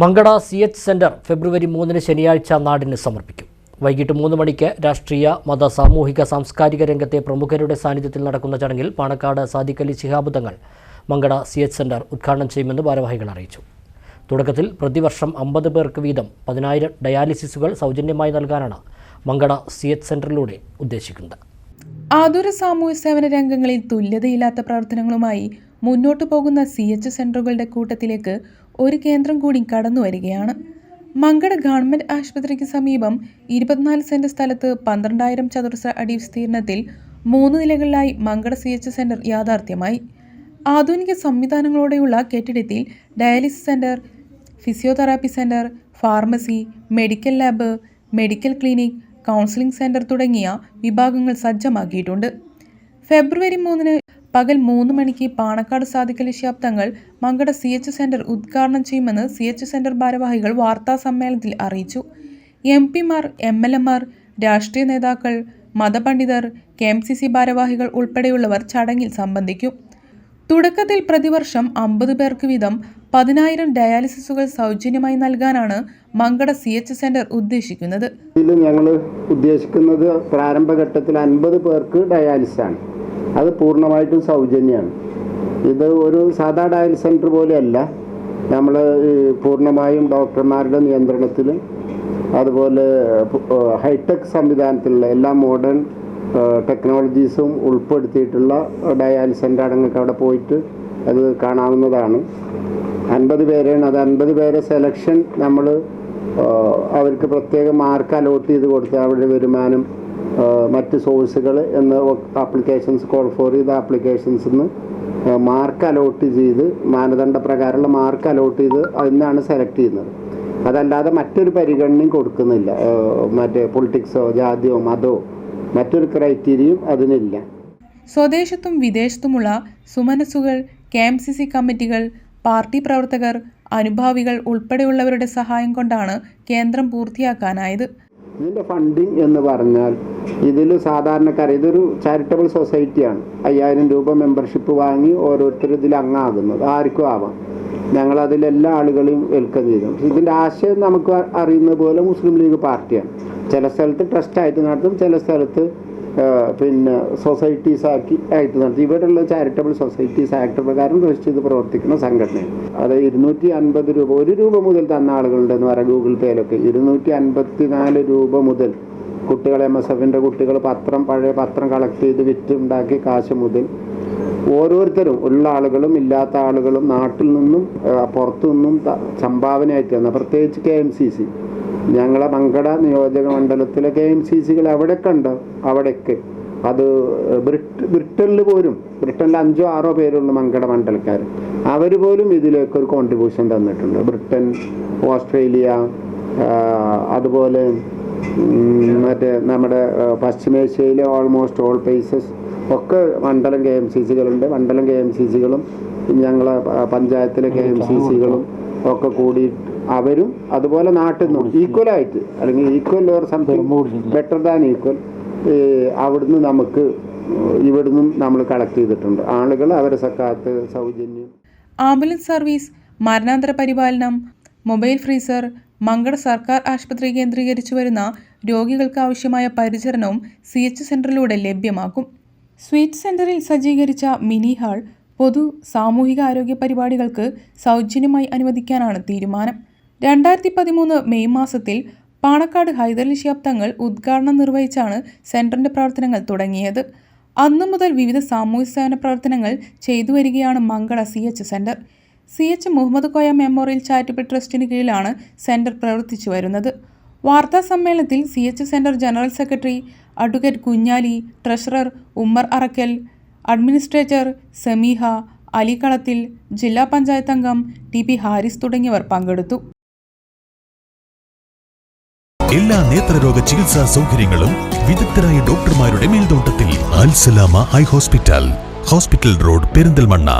Mankada C H centre ഫെബ്രുവരി മൂന്നിന് ശനിയാഴ്ച നാടിന് സമർപ്പിക്കും. വൈകിട്ട് മൂന്ന് മണിക്ക് രാഷ്ട്രീയ മത സാമൂഹിക സാംസ്കാരിക രംഗത്തെ പ്രമുഖരുടെ സാന്നിധ്യത്തിൽ നടക്കുന്ന ചടങ്ങിൽ Panakkad Sadiqali Shihab Mankada C H centre ഉദ്ഘാടനം ചെയ്യുമെന്ന് ഭാരവാഹികൾ അറിയിച്ചു. തുടക്കത്തിൽ പ്രതിവർഷം അമ്പത് പേർക്ക് വീതം പതിനായിരം ഡയാലിസിസുകൾ സൗജന്യമായി നൽകാനാണ് മങ്കട സി എച്ച് സെന്ററിലൂടെ ഉദ്ദേശിക്കുന്നത്. ആതുര സാമൂഹ്യ സേവന രംഗങ്ങളിൽ തുല്യതയില്ലാത്ത പ്രവർത്തനങ്ങളുമായി മുന്നോട്ടു പോകുന്ന സി എച്ച് സെന്ററുകളുടെ കൂട്ടത്തിലേക്ക് ഒരു കേന്ദ്രം കൂടി കടന്നു വരികയാണ്. മങ്കട ഗവൺമെന്റ് ആശുപത്രിക്ക് സമീപം ഇരുപത്തിനാല് സെന്റ് സ്ഥലത്ത് പന്ത്രണ്ടായിരം ചതുരശ്ര അടി വിസ്തീർണത്തിൽ മൂന്ന് നിലകളിലായി മങ്കട സി എച്ച് സെന്റർ യാഥാർത്ഥ്യമായി. ആധുനിക സംവിധാനങ്ങളോടെയുള്ള കെട്ടിടത്തിൽ dialysis centre physiotherapy centre pharmacy medical lab medical clinic counselling centre തുടങ്ങിയ വിഭാഗങ്ങൾ സജ്ജമാക്കിയിട്ടുണ്ട്. ഫെബ്രുവരി മൂന്നിന് പകൽ മൂന്ന് മണിക്ക് പാണക്കാട് സാധിക്കലി ശാബ്ദങ്ങൾ മങ്കട സി എച്ച് സെന്റർ ഉദ്ഘാടനം ചെയ്യുമെന്ന് സി എച്ച് സെന്റർ ഭാരവാഹികൾ വാർത്താ സമ്മേളനത്തിൽ അറിയിച്ചു. എം പിമാർ എം എൽ എമാർ രാഷ്ട്രീയ നേതാക്കൾ മതപണ്ഡിതർ കെ എം സി സി ഭാരവാഹികൾ ഉൾപ്പെടെയുള്ളവർ ചടങ്ങിൽ സംബന്ധിക്കും. തുടക്കത്തിൽ പ്രതിവർഷം അമ്പത് പേർക്ക് വീതം പതിനായിരം ഡയാലിസിസുകൾ സൗജന്യമായി നൽകാനാണ് മങ്കട സി എച്ച് സെന്റർ ഉദ്ദേശിക്കുന്നത്. ഇതിൽ ഞങ്ങൾ ഉദ്ദേശിക്കുന്നത് പ്രാരംഭഘട്ടത്തിൽ അൻപത് പേർക്ക് ഡയാലിസാണ്. അത് പൂർണമായിട്ടും സൗജന്യമാണ് ഇത് ഒരു സാധാ ഡയൽ സെന്റർ പോലെയല്ല. നമ്മൾ പൂർണമായും ഡോക്ടർമാരുടെ നിയന്ത്രണത്തിൽ അതുപോലെ ഹൈടെക് സംവിധാനത്തിലുള്ള എല്ലാ മോഡേൺ ടെക്നോളജീസും ഉൾപ്പെടുത്തിയിട്ടുള്ള ഡയാലിസ് സെന്റർ നിങ്ങൾക്ക് അവിടെ പോയിട്ട് അത് കാണാവുന്നതാണ്. അൻപത് പേരാണ്. അത് അൻപത് പേരെ സെലക്ഷൻ നമ്മൾ അവർക്ക് പ്രത്യേക മാർക്ക് അലോട്ട് ചെയ്ത് കൊടുത്ത് അവരുടെ വരുമാനം മറ്റ് സോഴ്സുകൾ എന്ന ആപ്ലിക്കേഷൻസ് കോൾ ഫോർ ചെയ്ത ആപ്ലിക്കേഷൻസ് നിന്ന് മാർക്ക് അലോട്ട് ചെയ്ത് മാനദണ്ഡ പ്രകാരമുള്ള മാർക്ക് അലോട്ട് ചെയ്ത് അതിന്നാണ് സെലക്ട് ചെയ്യുന്നത്. അതല്ലാതെ മറ്റൊരു പരിഗണനയും കൊടുക്കുന്നില്ല. മറ്റേ പൊളിറ്റിക്സോ ജാതിയോ മതമോ മറ്റൊരു ക്രൈറ്റീരിയയും അതിനില്ല. സ്വദേശത്തും വിദേശത്തുമുള്ള സുമനസ്സുകൾ കെ എം സി സി കമ്മിറ്റികൾ പാർട്ടി പ്രവർത്തകർ അനുഭാവികൾ ഉൾപ്പെടെയുള്ളവരുടെ സഹായം കൊണ്ടാണ് കേന്ദ്രം പൂർത്തിയാക്കാനായത്. ഇതിന്റെ ഫണ്ടിങ് എന്ന് പറഞ്ഞാൽ ഇതിൽ സാധാരണക്കാർ ഇതൊരു ചാരിറ്റബിൾ സൊസൈറ്റിയാണ് അയ്യായിരം രൂപ മെമ്പർഷിപ്പ് വാങ്ങി ഓരോരുത്തരും ഇതിൽ അംഗമാകുന്നത് ആർക്കും ആവാം. ഞങ്ങൾ അതിൽ എല്ലാ ആളുകളെയും വെൽക്കം ചെയ്തു. ഇതിന്റെ ആശയം നമുക്ക് അറിയുന്ന പോലെ മുസ്ലിം ലീഗ് പാർട്ടിയാണ്. ചില സ്ഥലത്ത് ട്രസ്റ്റായിട്ട് നടത്തും ചില സ്ഥലത്ത് പിന്നെ സൊസൈറ്റീസ് ആക്കി ആയിട്ട് നടത്തും. ഇവിടെയുള്ള ചാരിറ്റബിൾ സൊസൈറ്റീസ് ആക്ട് പ്രകാരം രജിസ്റ്റർ ചെയ്ത് പ്രവർത്തിക്കുന്ന സംഘടനയാണ്. അത് ഇരുന്നൂറ്റി അൻപത് രൂപ ഒരു രൂപ മുതൽ തന്ന ആളുകളുണ്ടെന്ന് പറയാം ഗൂഗിൾ പേയിലൊക്കെ. ഇരുന്നൂറ്റി അൻപത്തി നാല് രൂപ മുതൽ കുട്ടികൾ എം എസ് എഫിന്റെ കുട്ടികൾ പത്രം പഴയ പത്രം കളക്ട് ചെയ്ത് വിറ്റ് ഉണ്ടാക്കി കാശ് മുതൽ ഓരോരുത്തരും ഉള്ള ആളുകളും ഇല്ലാത്ത ആളുകളും നാട്ടിൽ നിന്നും പുറത്തു നിന്നും സംഭാവനയായിട്ട് തന്നെ. പ്രത്യേകിച്ച് കെ എം സി സി ഞങ്ങളെ മങ്കട നിയോജക മണ്ഡലത്തിലെ കെ എം സി സികൾ എവിടെയൊക്കെ ഉണ്ടോ? അവിടെയൊക്കെ. അത് ബ്രിട്ട് ബ്രിട്ടനിൽ പോലും ബ്രിട്ടനിൽ അഞ്ചോ ആറോ പേരുള്ള മങ്കട മണ്ഡലക്കാർ. അവർ പോലും ഇതിലേക്ക് ഒരു കോൺട്രിബ്യൂഷൻ തന്നിട്ടുണ്ട്. ബ്രിട്ടൻ ഓസ്ട്രേലിയ അതുപോലെ മറ്റേ നമ്മുടെ പശ്ചിമേഷ്യയിലെ ഓൾമോസ്റ്റ് ഓൾ പ്ലേസസ് ഒക്കെ മണ്ഡലം കെ എം സി സികളുണ്ട്. മണ്ഡലം കെ എം സി സികളും ഞങ്ങളെ പഞ്ചായത്തിലെ കെ എം സി സികളും ഒക്കെ കൂടി അവരും അതുപോലെ നാട്ടിൽ നിന്നും ഈക്വലായിട്ട് അല്ലെങ്കിൽ equal or something better than equal അവിടുന്ന് നമുക്ക് ഇവിടുന്നും നമ്മൾ കളക്ട് ചെയ്തിട്ടുണ്ട്. ആളുകൾ അവരെ സക്കാത്ത് സൗജന്യം. ആംബുലൻസ് സർവീസ് മരണാന്തര പരിപാലനം മൊബൈൽ ഫ്രീസർ മങ്കട സർക്കാർ ആശുപത്രി കേന്ദ്രീകരിച്ചു വരുന്ന രോഗികൾക്ക് ആവശ്യമായ പരിചരണവും സി എച്ച് സെന്ററിലൂടെ ലഭ്യമാക്കും. സ്വീറ്റ് സെന്ററിൽ സജ്ജീകരിച്ച മിനി ഹാൾ പൊതു സാമൂഹിക ആരോഗ്യ പരിപാടികൾക്ക് സൗജന്യമായി അനുവദിക്കാനാണ് തീരുമാനം. രണ്ടായിരത്തി പതിമൂന്ന് മെയ് മാസത്തിൽ പാണക്കാട് ഹൈദരലി ശിഹാബ് തങ്ങൾ ഉദ്ഘാടനം നിർവഹിച്ചാണ് സെന്ററിന്റെ പ്രവർത്തനങ്ങൾ തുടങ്ങിയത്. അന്നു മുതൽ വിവിധ സാമൂഹ്യ സേവന പ്രവർത്തനങ്ങൾ ചെയ്തു വരികയാണ് Mankada C H centre. C H Muhammad Koya memorial charitable ട്രസ്റ്റിന് കീഴിലാണ് സെന്റർ പ്രവർത്തിച്ചു വരുന്നത്. വാർത്താ സമ്മേളനത്തിൽ C H centre general secretary advocate Kunhali treasurer Ummer Arakkal administrator Sameeha Alikalathil ജില്ലാ പഞ്ചായത്ത് അംഗം ടി പി ഹാരിസ് തുടങ്ങിയവർ പങ്കെടുത്തു. എല്ലാ നേത്രരോഗ ചികിത്സാ സൗകര്യങ്ങളും വിദഗ്ധരായ ഡോക്ടർമാരുടെ മേൽനോട്ടത്തിൽ Alsalama eye hospital hospital road Perinthalmanna.